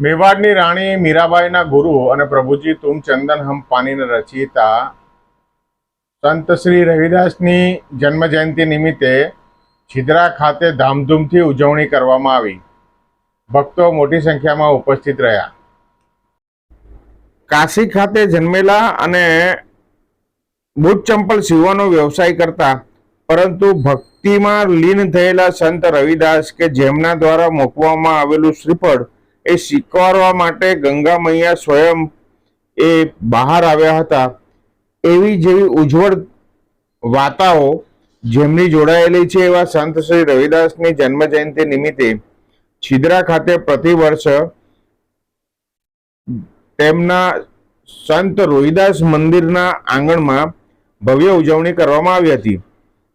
મેવાડની રાણી મીરાબાઈના ગુરુ અને પ્રભુજી તુમ ચંદન હમ પાનીના રચયિતા સંત શ્રી રવિદાસની જન્મ જયંતિ નિમિત્તે છિદ્રા ખાતે ધામધૂમથી ઉજવણી કરવામાં આવી. ભક્તો મોટી સંખ્યામાં ઉપસ્થિત રહ્યા. કાશી ખાતે જન્મેલા અને બુટ ચંપલ સીવવાનો વ્યવસાય કરતા, પરંતુ ભક્તિમાં લીન થયેલા સંત રવિદાસ કે જેમના દ્વારા મૂકવામાં આવેલું શ્રીફળ એ સ્વીકારવા માટે ગંગા મૈયા સ્વયં એ બહાર આવ્યા હતા. એવી જેવી ઉજ્જવળ વાતાઓ જેમની જોડાયેલી છે એવા સંત શ્રી રવિદાસની જન્મ જયંતિ નિમિત્તે છિદ્રા ખાતે પ્રતિવર્ષ તેમના સંત રોહિદાસ મંદિરના આંગણમાં ભવ્ય ઉજવણી કરવામાં આવી હતી.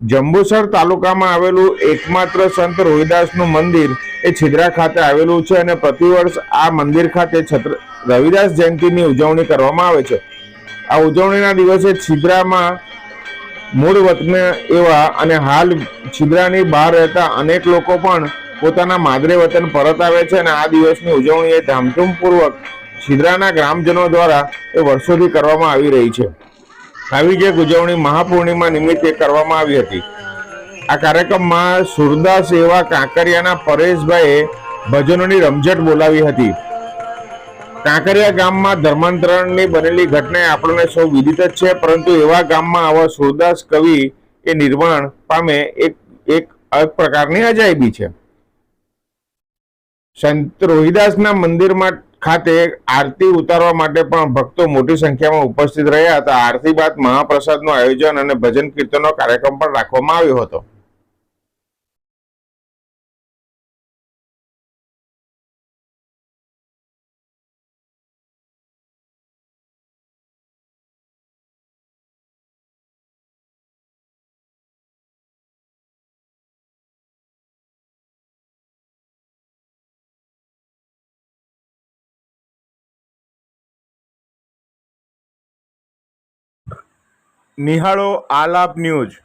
જંબુસર તાલુકામાં આવેલું એકમાત્ર સંત રોહિદાસનું મંદિર એ છિદ્રા ખાતે આવેલું છે અને પ્રતિવર્ષ આ મંદિર ખાતે છત્ર, રવિદાસ જયંતિની ઉજવણી કરવામાં આવે છે. આ ઉજવણીના દિવસે છિદ્રામાં મૂળ વતને એવા અને હાલ છિદ્રાની બહાર રહેતા અનેક લોકો પણ પોતાના માદરે વતન પરત આવે છે અને આ દિવસની ઉજવણી એ ધામધૂમપૂર્વક છિદ્રાના ગ્રામજનો દ્વારા એ વર્ષોથી કરવામાં આવી રહી છે. આવી જે ઉજવણી મહાપૂર્ણિમા નિમિત્તે કરવામાં આવી હતી. આ કાર્યક્રમમાં સુરદાસ એવા કાંકરિયાના પરેશભાઈએ ભજનોની રમઝટ બોલાવી હતી. કાંકરિયા ગામમાં ધર્માંતરણની બનેલી ઘટના આપણને સૌ વિદિત જ છે, પરંતુ એવા ગામમાં આવા સુરદાસ કવિ એ નિર્માણ પામે એક એક અલગ પ્રકારની અજાયબી છે. સંત રોહિદાસના મંદિરમાં ખાતે આરતી ઉતારવા માટે પણ ભક્તો મોટી સંખ્યામાં ઉપસ્થિત રહ્યા હતા. આરતી બાદ મહાપ્રસાદનું આયોજન અને ભજન કીર્તનનો કાર્યક્રમ પણ રાખવામાં આવ્યો હતો. નિહાળો આલાપ ન્યૂઝ.